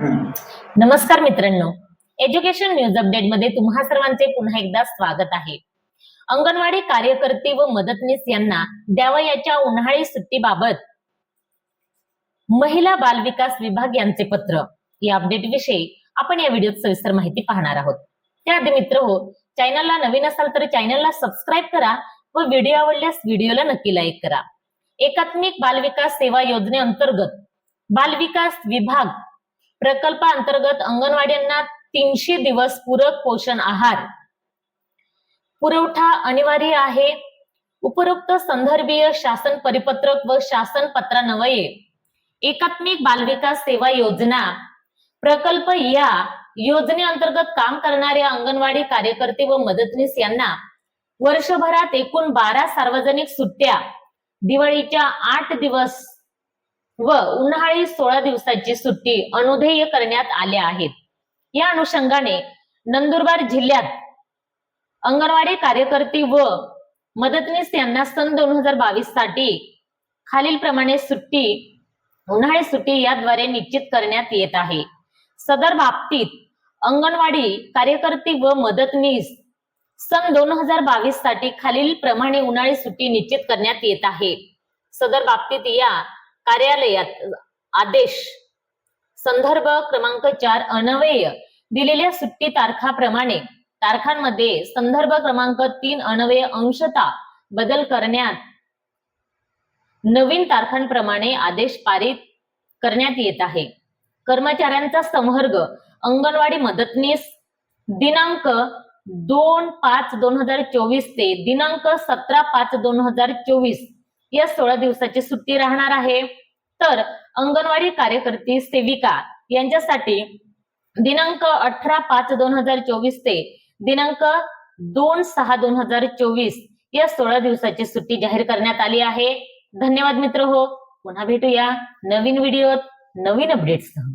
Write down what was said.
नमस्कार मित्रांनो. Education news अपडेटमध्ये तुम्हा सर्वांचे पुन्हा एकदा स्वागत आहे. अंगणवाडी कार्यकर्ते व मदतनीस यांना द्यावयाच्या उन्हाळी सुट्टीबाबत महिला बाल विकास विभाग यांचे पत्र. या अपडेट विषयी आपण या व्हिडिओत सविस्तर माहिती पाहणार आहोत. त्याआधी मित्र हो चॅनलला नवीन असाल तर चॅनलला सबस्क्राईब करा व व्हिडिओ आवडल्यास व्हिडिओला नक्की लाईक करा. एकात्मिक बाल विकास सेवा योजनेअंतर्गत बाल विकास विभाग प्रकल्पाअंतर्गत अंगणवाड्यांना तीनशे दिवस पूरक पोषण आहार. पुरवठा अनिवार्य आहे. उपरोक्त संदर्भीय शासन परिपत्रक व शासन पत्रान्वये. एकात्मिक बालविकास सेवा योजना. प्रकल्प या योजनेअंतर्गत काम करणाऱ्या अंगणवाडी कार्यकर्ते व मदतनीस यांना वर्षभरात एकूण बारा सार्वजनिक सुट्ट्या. दिवाळीच्या आठ दिवस व उन्हाळी सोळा दिवसाची सुट्टी अनुधेय करण्यात आल्या आहेत. या अनुषंगाने नंदुरबार जिल्ह्यात अंगणवाडी कार्यकर्ती व मदतनीस यांना सन दोन हजार बावीससाठी खालील प्रमाणे सुट्टी उन्हाळी सुट्टी याद्वारे निश्चित करण्यात येत आहे. सदर बाबतीत अंगणवाडी कार्यकर्ती व मदतनीस सन दोन हजार बावीससाठी खालील प्रमाणे उन्हाळी सुट्टी निश्चित करण्यात येत आहे. सदर बाबतीत या कार्यालयात आदेश. संदर्भ क्रमांक चार अनवय दिलेल्या सुट्टी तारखाप्रमाणे तारखांमध्ये संदर्भ क्रमांक तीन अनवय अंशता बदल करण्यात नवीन तारखांप्रमाणे आदेश पारित करण्यात येत आहे. कर्मचाऱ्यांचा संवर्ग अंगणवाडी मदतनीस दिनांक दोन पाच दोन हजार चोवीस ते दिनांक सतरा पाच दोन हजार चोवीस. या सोळा दिवसाची सुट्टी राहणार आहे. तर अंगणवाडी कार्यकर्ती सेविका यांच्यासाठी दिनांक अठरा पाच दोन हजार चोवीस ते दिनांक दोन सहा दोन हजार चोवीस या सोळा दिवसाची सुट्टी जाहीर करण्यात आली आहे. धन्यवाद मित्र हो. पुन्हा भेटूया नवीन व्हिडिओत नवीन अपडेट्ससह.